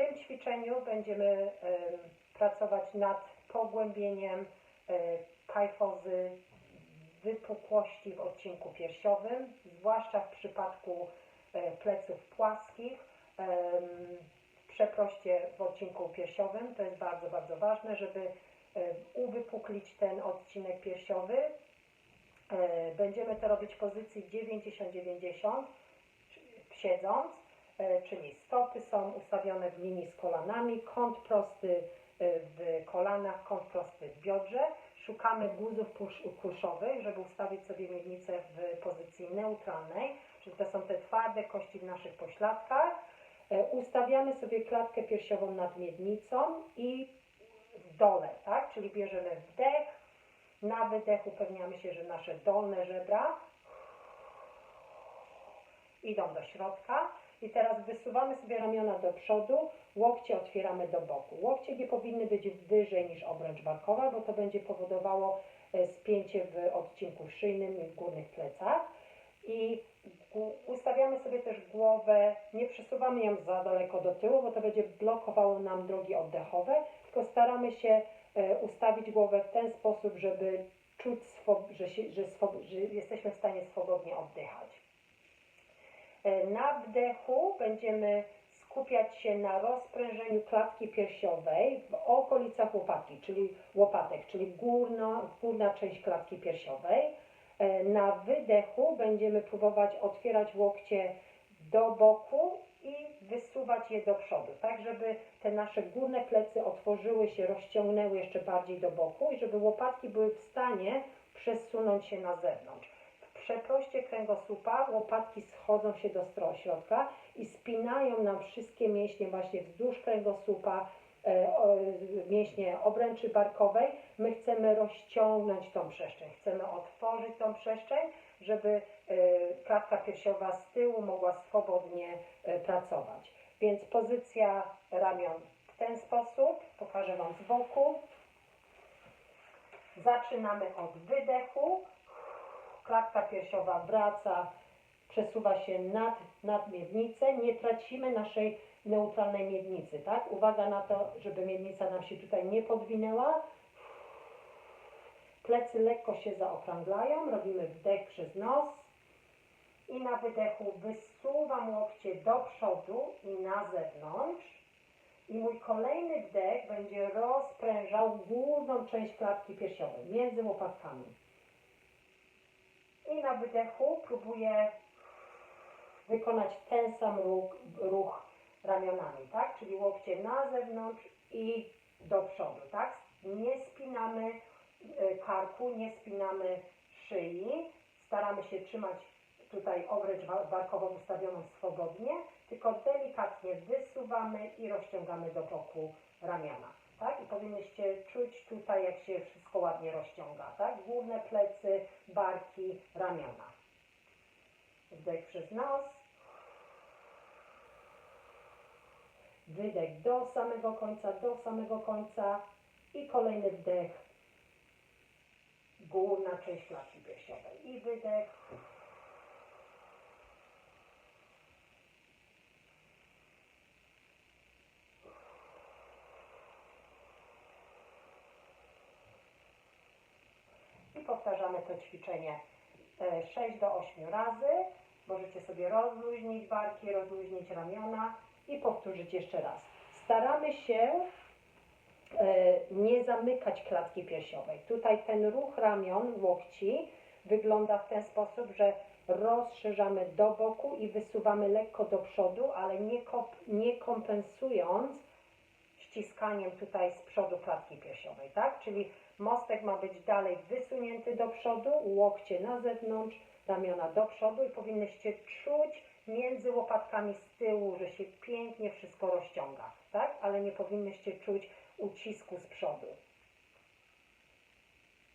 tym ćwiczeniu będziemy em, pracować nad pogłębieniem e, kajfozy wypukłości w odcinku piersiowym, zwłaszcza w przypadku e, pleców płaskich. W przeproście w odcinku piersiowym to jest bardzo, bardzo ważne, żeby e, uwypuklić ten odcinek piersiowy. Będziemy to robić w pozycji 90-90 siedząc, czyli stopy są ustawione w linii z kolanami, kąt prosty e, w kolanach, kąt prosty w biodrze. Szukamy guzów kuszowych, żeby ustawić sobie miednicę w pozycji neutralnej, czyli to są te twarde kości w naszych pośladkach. E, Ustawiamy sobie klatkę piersiową nad miednicą i w dole, tak? Czyli bierzemy wdech, na wydech upewniamy się, że nasze dolne żebra idą do środka i teraz wysuwamy sobie ramiona do przodu, łokcie otwieramy do boku. Łokcie nie powinny być wyżej niż obręcz barkowa, bo to będzie powodowało e, spięcie w odcinku szyjnym i w górnych plecach. I ustawiamy sobie też głowę, nie przesuwamy ją za daleko do tyłu, bo to będzie blokowało nam drogi oddechowe, tylko staramy się e, ustawić głowę w ten sposób, żeby czuć, że, się, że, że jesteśmy w stanie swobodnie oddychać. E, Na wdechu będziemy skupiać się na rozprężeniu klatki piersiowej w okolicach łopatki, czyli łopatek, czyli górna, górna część klatki piersiowej. E, Na wydechu będziemy próbować otwierać łokcie do boku i wysuwać je do przodu, tak żeby te nasze górne plecy otworzyły się, rozciągnęły jeszcze bardziej do boku i żeby łopatki były w stanie przesunąć się na zewnątrz. Przeproście kręgosłupa łopatki schodzą się do środka i spinają nam wszystkie mięśnie właśnie wzdłuż kręgosłupa, e, mięśnie obręczy barkowej. My chcemy rozciągnąć tą przestrzeń, chcemy otworzyć tą przestrzeń, żeby e, klatka piersiowa z tyłu mogła swobodnie e, pracować. Więc pozycja ramion w ten sposób, pokażę Wam z boku. Zaczynamy od wydechu. Klatka piersiowa wraca, przesuwa się nad, nad miednicę. Nie tracimy naszej neutralnej miednicy, tak? Uwaga na to, żeby miednica nam się tutaj nie podwinęła. Plecy lekko się zaokrąglają. Robimy wdech przez nos. I na wydechu wysuwam łokcie do przodu i na zewnątrz. I mój kolejny wdech będzie rozprężał górną część klatki piersiowej między łopatkami. Na wydechu próbuję wykonać ten sam ruch, ruch ramionami, tak? Czyli łokcie na zewnątrz i do przodu, tak? Nie spinamy e, karku, nie spinamy szyi. Staramy się trzymać tutaj obręcz barkową ustawioną swobodnie, tylko delikatnie wysuwamy i rozciągamy do boku ramiona. Tak? I powinnyście czuć tutaj, jak się wszystko ładnie rozciąga. Tak? Główne plecy, barki, ramiona. Wdech przez nos. Wydech do samego końca, do samego końca. I kolejny wdech. Górna część klatki piersiowej. I wydech. I powtarzamy to ćwiczenie e, 6 do 8 razy. Możecie sobie rozluźnić barki, rozluźnić ramiona i powtórzyć jeszcze raz. Staramy się e, nie zamykać klatki piersiowej. Tutaj ten ruch ramion, łokci wygląda w ten sposób, że rozszerzamy do boku i wysuwamy lekko do przodu, ale nie kompensując ściskaniem tutaj z przodu klatki piersiowej, tak? Czyli mostek ma być dalej wysunięty do przodu, łokcie na zewnątrz, ramiona do przodu i powinnyście czuć między łopatkami z tyłu, że się pięknie wszystko rozciąga, tak? Ale nie powinnyście